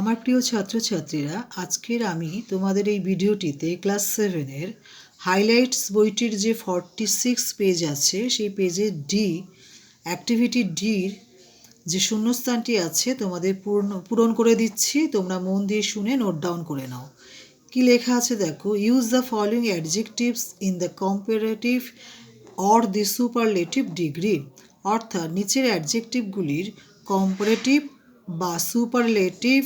আমার প্রিয় ছাত্রছাত্রীরা, আজকের আমি তোমাদের এই ভিডিওটিতে ক্লাস সেভেনের হাইলাইটস বইটির যে ফর্টি সিক্স পেজ আছে, সেই পেজে ডি অ্যাক্টিভিটি ডির যে শূন্যস্থানটি আছে, তোমাদের পূর্ণ, পূরণ করে দিচ্ছি। তোমরা মন দিয়ে শুনে নোট ডাউন করে নাও। কি লেখা আছে দেখো? Use the following adjectives in the comparative or the superlative degree অর্থাৎ, নিচের অ্যাডজেক্টিভগুলির কম্পারেটিভ বা সুপারলেটিভ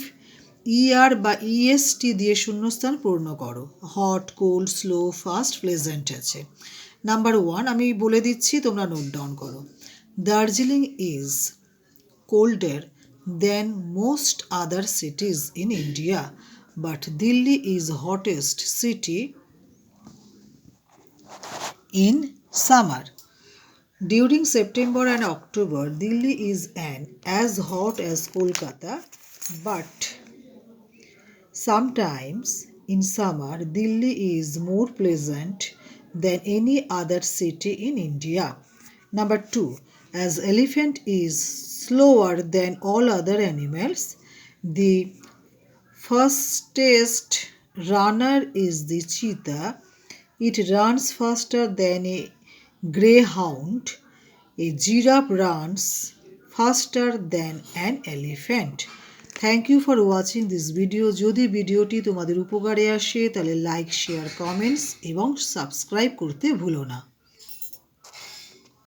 ইআর বা ইএসটি দিয়ে শূন্যস্থান পূর্ণ করো। Hot cold slow fast pleasant আছে। নাম্বার ওয়ান আমি বলে দিচ্ছি, তোমরা নোট ডাউন করো। Darjeeling is colder than most other cities in India but Delhi is hottest city in summer during September and October Delhi is and as hot as Kolkata but sometimes in summer, Delhi is more pleasant than any other city in India. Number two, as elephant is slower than all other animals, the fastest runner is the cheetah. It runs faster than a greyhound. A giraffe runs faster than an elephant. Thank you for watching this video যদি ভিডিওটি তোমাদের উপকারে আসে, তাহলে like share comments এবং subscribe করতে ভুলো না।